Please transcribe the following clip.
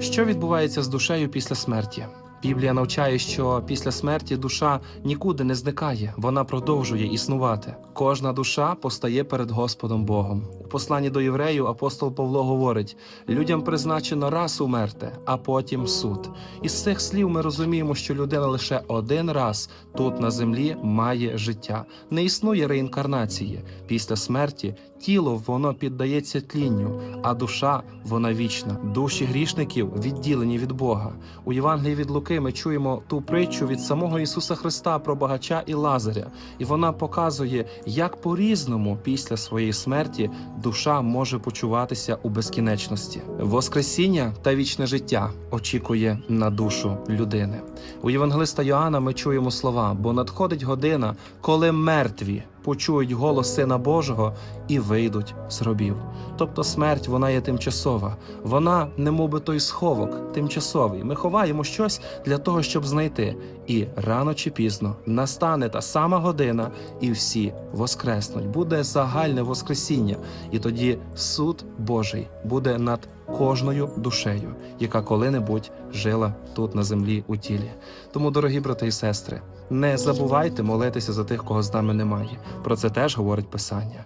Що відбувається з душею після смерті? Біблія навчає, що після смерті душа нікуди не зникає, вона продовжує існувати. Кожна душа постає перед Господом Богом. У посланні до євреїв апостол Павло говорить: людям призначено раз умерти, а потім суд. Із цих слів ми розуміємо, що людина лише один раз тут на землі має життя. Не існує реінкарнації. Після смерті тіло воно піддається тлінню, а душа вона вічна. Душі грішників відділені від Бога. У Євангелії від Луки ми чуємо ту притчу від самого Ісуса Христа про багача і Лазаря, і вона показує, як по-різному після своєї смерті душа може почуватися у безкінечності. Воскресіння та вічне життя очікує на душу людини. У Євангелиста Йоанна ми чуємо слова: бо надходить година, коли мертві почують голос Сина Божого і вийдуть з гробів. Тобто смерть вона є тимчасова, вона, немовби той сховок, тимчасовий. Ми ховаємо щось для того, щоб знайти. І рано чи пізно настане та сама година, і всі воскреснуть. Буде загальне воскресіння, і тоді суд Божий буде над кожною душею, яка коли-небудь жила тут на землі у тілі. Тому, дорогі брати і сестри, не забувайте молитися за тих, кого з нами немає. Про це теж говорить Писання.